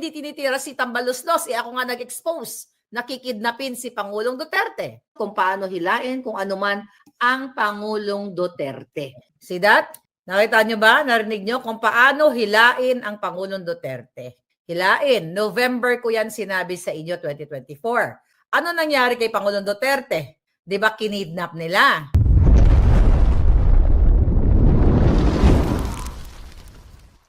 hindi tinitira si Tambaluslos? Eh ako nga nag-expose. Nakikidnapin si Pangulong Duterte. Kung paano hilain, kung ano man ang Pangulong Duterte. See that? Nakita nyo ba? Narinig nyo kung paano hilain ang Pangulong Duterte. Hilain. November ko yan sinabi sa inyo 2024. Ano nangyari kay Pangulong Duterte? Di ba kinidnap nila?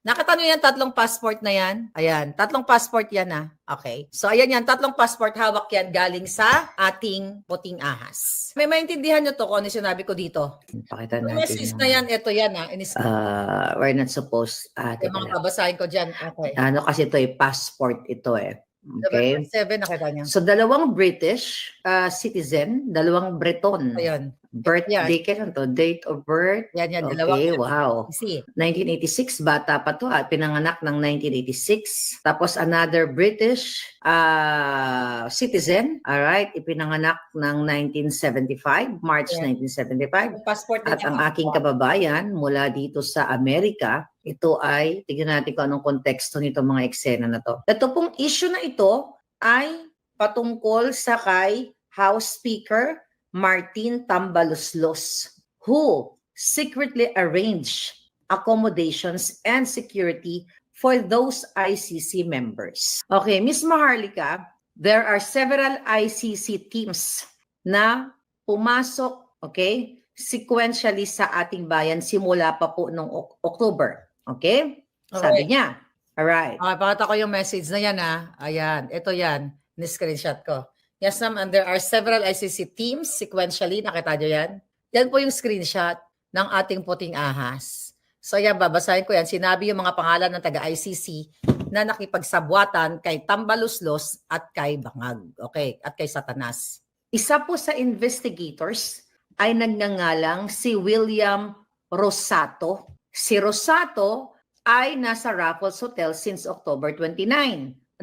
Nakita nyo yan, tatlong passport na yan? Ayan, tatlong passport yan na. Okay. So, ayan yan, tatlong passport hawak yan galing sa ating puting ahas. May maintindihan nyo to kung ano sinabi ko dito. Pakita Yung natin. message yung, na yan, ito yan ha. Inis uh, we're not supposed, ah, yung mga lang. babasahin ko dyan. Okay. ano kasi ito eh, passport ito eh. Okay. November 7, nakita nyo. So, dalawang British uh, citizen, dalawang Breton. Ayun. Birth, Yan. date, ano to? Date of birth. Yan, yan. Okay, wow. See, 1986, bata pa to at pinanganak ng 1986. Tapos another British uh, citizen, all right, ipinanganak ng 1975, March Yeah. 1975. passport At ang aking kababayan mula dito sa Amerika, ito ay, tignan natin kung anong konteksto nito mga eksena na to. Ito pong issue na ito ay patungkol sa kay House Speaker Martin Tambaluslos who secretly arranged accommodations and security for those ICC members. Okay, Miss Maharlika, there are several ICC teams na pumasok, okay, sequentially sa ating bayan simula pa po Ok- October. Okay? Sabi niya. Alright. Okay, pakita ko yung message na yan ha. Ayan, ito yan. Ni-screenshot ko. Yes, ma'am, and there are several ICC teams sequentially. Nakita nyo yan? Yan po yung screenshot ng ating puting ahas. So yan, babasahin ko yan. Sinabi yung mga pangalan ng taga-ICC na nakipagsabwatan kay Tambaluslos at kay Bangag. Okay, at kay Satanas. Isa po sa investigators ay nagngangalang si William Rosato. Si Rosato ay nasa Raffles Hotel since October 29.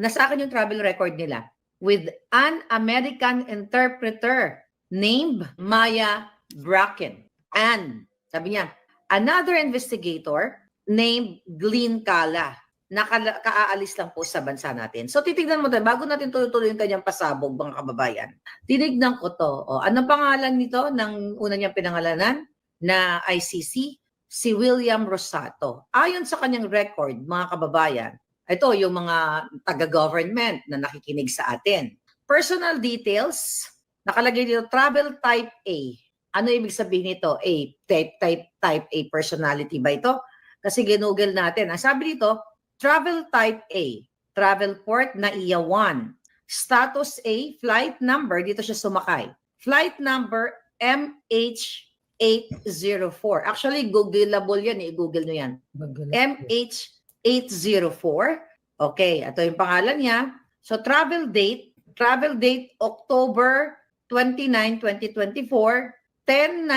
Nasa akin yung travel record nila. With an American interpreter named Maya Bracken. And, sabi niya, another investigator named Glenn Kala. Nakala, kaaalis lang po sa bansa natin. So titignan mo tayo, bago natin tuloy-tuloy yung kanyang pasabog, mga kababayan. Tinignan ko to. O, anong pangalan nito ng una niyang pinangalanan na ICC? Si William Rosato. Ayon sa kanyang record, mga kababayan, ito yung mga taga-government na nakikinig sa atin. Personal details, nakalagay dito travel type A. Ano ibig sabihin nito? A, type, type, type A personality ba ito? Kasi ginugol natin. Ang sabi dito, travel type A, travel port na iya 1. Status A, flight number, dito siya sumakay. Flight number MH804. Actually, googleable yan eh. Google nyo yan. MH804. Okay, ito yung pangalan niya. So, travel date, travel date October 29, 2024, 10,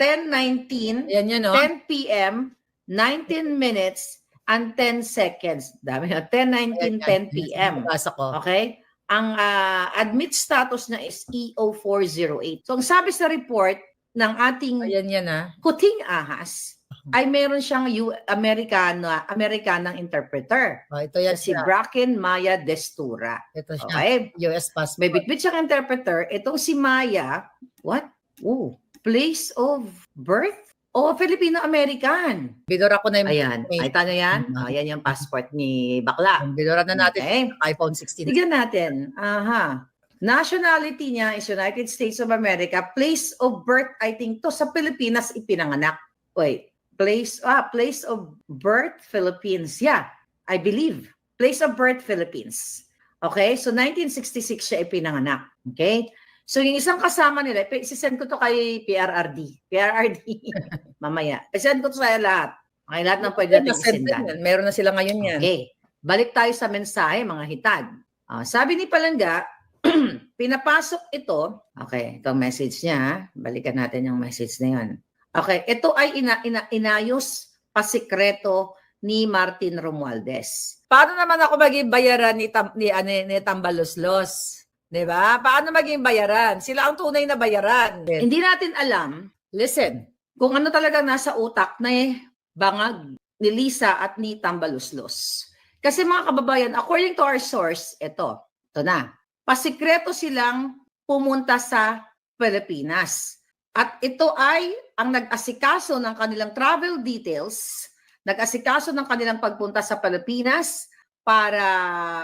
10, 19, Yan yun, no? 10 p.m., 19 minutes, and 10 seconds. Dami na. 10, 19, 10 p.m. Ko. Okay? Ang ah, admit status na is E EO408. So, ang sabi sa report ng ating Ayan yan, ha? kuting ahas, ay meron siyang U- Amerikana, Amerikanang interpreter. Oh, ito yan Si siya. Bracken Maya Destura. Ito siya. Okay? US passport. May bitbit siyang interpreter. Itong si Maya, what? Ooh, place of birth? Oh, Filipino-American. Binura ko na yung Ayan. Ay, tano yan? Mhm. Ayan yung passport ni Bakla. Binura na natin Okay. iPhone 16. Tignan natin. Aha. Nationality niya is United States of America. Place of birth, I think to sa Pilipinas ipinanganak. Wait. Place, ah, place of birth, Philippines. Yeah, I believe. Place of birth, Philippines. Okay, so 1966 siya ipinanganak. Okay? So yung isang kasama nila, isisend ko to kay PRRD. PRRD. Mamaya. Isend ko to sa lahat. Okay, lahat ng pwede natin yan. Meron na sila ngayon yan. Okay. Balik tayo sa mensahe, mga hitag. Ah, sabi ni Palangga, pinapasok ito. Okay, ito ang message niya. ha? Balikan natin yung message na yun. Okay, ito ay ina, ina, inayos pasikreto ni Martin Romualdez. Paano naman ako maging bayaran ni, Tam, ni, ano, ni Tambaloslos? Di ba? Paano maging bayaran? Sila ang tunay na bayaran. Hindi natin alam Listen, kung ano talaga nasa utak na eh, bangag ni Lisa at ni Tambaluslos. Kasi mga kababayan, according to our source, ito, ito na. Pasikreto silang pumunta sa Pilipinas. At ito ay ang nag-asikaso ng kanilang travel details, nag-asikaso ng kanilang pagpunta sa Pilipinas para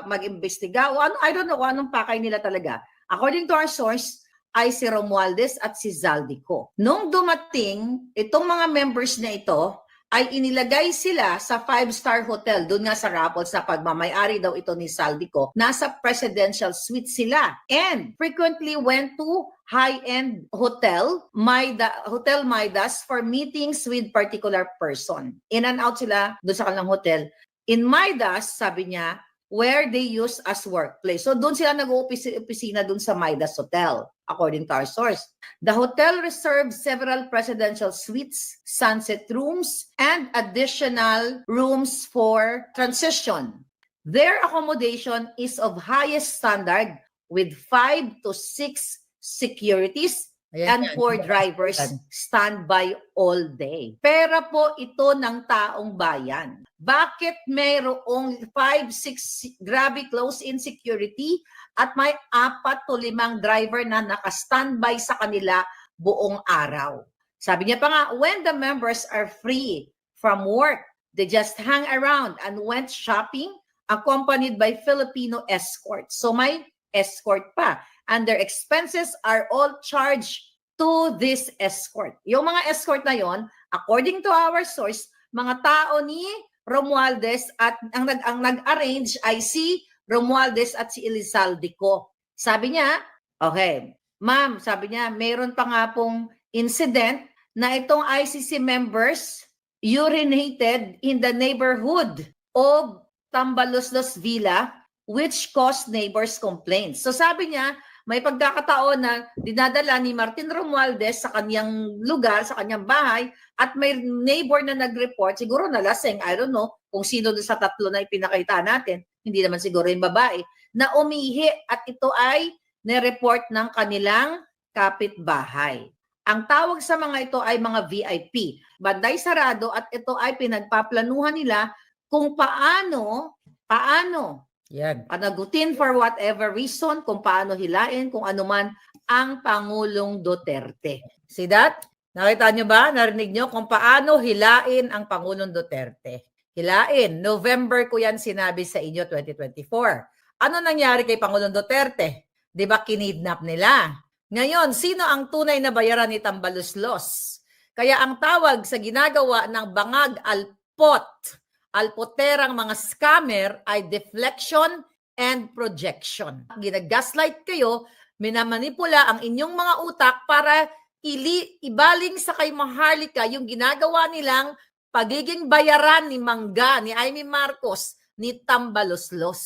mag-imbestiga o ano, I don't know anong pakay nila talaga. According to our source, ay si Romualdez at si Zaldico. Nung dumating, itong mga members na ito ay inilagay sila sa five-star hotel doon nga sa Raffles sa pagmamayari daw ito ni Saldico. Nasa presidential suite sila and frequently went to high-end hotel, Maida, Hotel Maidas for meetings with particular person. In and out sila doon sa kanilang hotel. In Maidas, sabi niya, where they use as workplace. So doon sila nag-opisina doon sa Maidas Hotel, according to our source. The hotel reserves several presidential suites, sunset rooms, and additional rooms for transition. Their accommodation is of highest standard with five to six securities and Ayan, yan. four drivers standby all day. Pera po ito ng taong bayan. Bakit mayroong 5, 6 grabe close-in security at may apat to limang driver na naka-standby sa kanila buong araw? Sabi niya pa nga, when the members are free from work, they just hang around and went shopping accompanied by Filipino escorts. So may escort pa. And their expenses are all charged to this escort. Yung mga escort na yon, according to our source, mga tao ni Romualdez at ang nag ang nag-arrange ay si Romualdez at si Elizaldico. Sabi niya, okay, ma'am, sabi niya, mayroon pa nga pong incident na itong ICC members urinated in the neighborhood of Tambaloslos Villa which caused neighbors complaints. So sabi niya, may pagkakataon na dinadala ni Martin Romualdez sa kanyang lugar, sa kanyang bahay, at may neighbor na nag-report, siguro nalasing, I don't know, kung sino sa tatlo na ipinakita natin, hindi naman siguro yung babae, na umihi at ito ay nireport ng kanilang kapitbahay. Ang tawag sa mga ito ay mga VIP. Banday sarado at ito ay pinagpaplanuhan nila kung paano, paano Yan. panagutin for whatever reason, kung paano hilain, kung ano man ang Pangulong Duterte. See that? Nakita nyo ba? Narinig nyo kung paano hilain ang Pangulong Duterte. Hilain. November ko yan sinabi sa inyo 2024. Ano nangyari kay Pangulong Duterte? Di ba kinidnap nila? Ngayon, sino ang tunay na bayaran ni Tambaluslos? Kaya ang tawag sa ginagawa ng bangag alpot, alpoterang mga scammer ay deflection and projection. Ginagaslight kayo, minamanipula ang inyong mga utak para ili, ibaling sa kay Maharlika yung ginagawa nilang pagiging bayaran ni Mangga, ni Amy Marcos, ni Tambaloslos.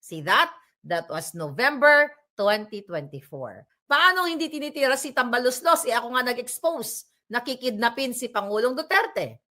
See that? That was November 2024. Paano hindi tinitira si Tambaloslos? Eh ako nga nag-expose. Nakikidnapin si Pangulong Duterte.